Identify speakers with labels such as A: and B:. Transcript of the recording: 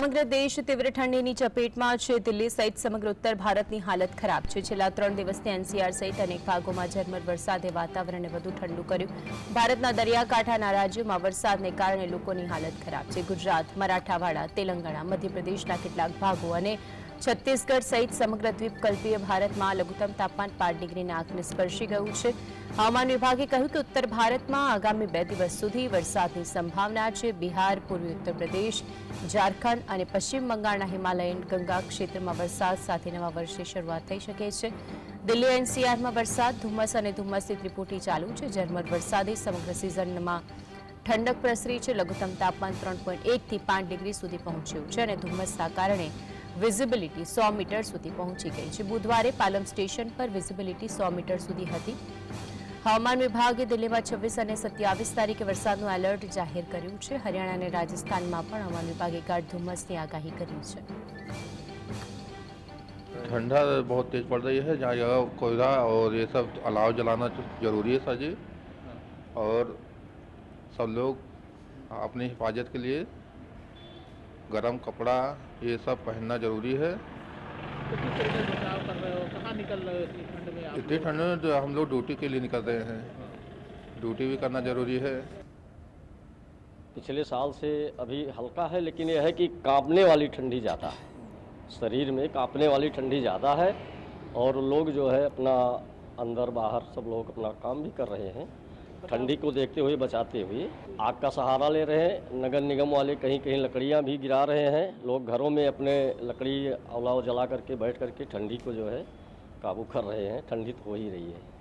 A: સમગ્ર દેશ તીવ્ર ઠંડીની ચપેટમાં છે દિલ્હી સહિત સમગ્ર ઉત્તર ભારતની હાલત ખરાબ છે છેલ્લા ત્રણ દિવસથી એનસીઆર સહિત અનેક ભાગોમાં ઝરમર વરસાદે વાતાવરણને વધુ ઠંડુ કર્યું ભારતના દરિયાકાંઠાના રાજ્યોમાં વરસાદને કારણે લોકોની હાલત ખરાબ છે ગુજરાત મરાઠાવાડા તેલંગાણા મધ્યપ્રદેશના કેટલાક ભાગો અને છત્તીસગઢ સહિત સમગ્ર દ્વીપકલ્પીય ભારતમાં લઘુત્તમ તાપમાન પાંચ ડિગ્રીના આંકને સ્પર્શી ગયું છે હવામાન વિભાગે કહ્યું કે ઉત્તર ભારતમાં આગામી બે દિવસ સુધી વરસાદની સંભાવના છે બિહાર પૂર્વી ઉત્તર પ્રદેશ ઝારખંડ અને પશ્ચિમ બંગાળના હિમાલયન ગંગા ક્ષેત્રમાં વરસાદ સાથે નવા વર્ષે શરૂઆત થઈ શકે છે દિલ્હી એનસીઆરમાં વરસાદ ધુમ્મસ અને ધુમ્મસની ત્રિપુટી ચાલુ છે ઝરમર વરસાદે સમગ્ર સિઝનમાં ઠંડક પ્રસરી છે લઘુત્તમ તાપમાન ત્રણ પોઈન્ટ એકથી પાંચ ડિગ્રી સુધી પહોંચ્યું છે અને ધુમ્મસના કારણે विजिबिलिटी 100 मीटर સુધી પહોંચી ગઈ છે બુધવારે પાલમ સ્ટેશન પર વિઝિબિલિટી 100 મીટર સુધી હતી હવામાન વિભાગે દિલ્હીમાં 26 અને 27 તારીખે વરસાદનો એલર્ટ જાહેર કર્યો છે હરિયાણા અને રાજસ્થાનમાં પણ હવામાન વિભાગે ધુમ્મસથી આગાહી કરી છે
B: ઠંડા બહુત તેજ પડતા રહેશે જ્યાં કોઈદા ઓર યે સબ અલાવ જલાના જરૂરીતા છે અને સબ લોકો apni hifazat ke liye गर्म कपड़ा ये सब पहनना जरूरी है
C: इतनी ठंड में
B: जो तो हम लोग ड्यूटी के लिए निकल रहे हैं ड्यूटी भी करना जरूरी है
D: पिछले साल से अभी हल्का है लेकिन यह है कि कांपने वाली ठंडी ज़्यादा है शरीर में कांपने वाली ठंडी ज़्यादा है और लोग जो है अपना अंदर बाहर सब लोग अपना काम भी कर रहे हैं ठंडी को देखते हुए बचाते हुए आग का सहारा ले रहे हैं नगर निगम वाले कहीं कहीं लकड़ियां भी गिरा रहे हैं लोग घरों में अपने लकड़ी अलाव जला करके बैठ करके ठंडी को जो है काबू कर रहे हैं ठंडी तो हो ही रही है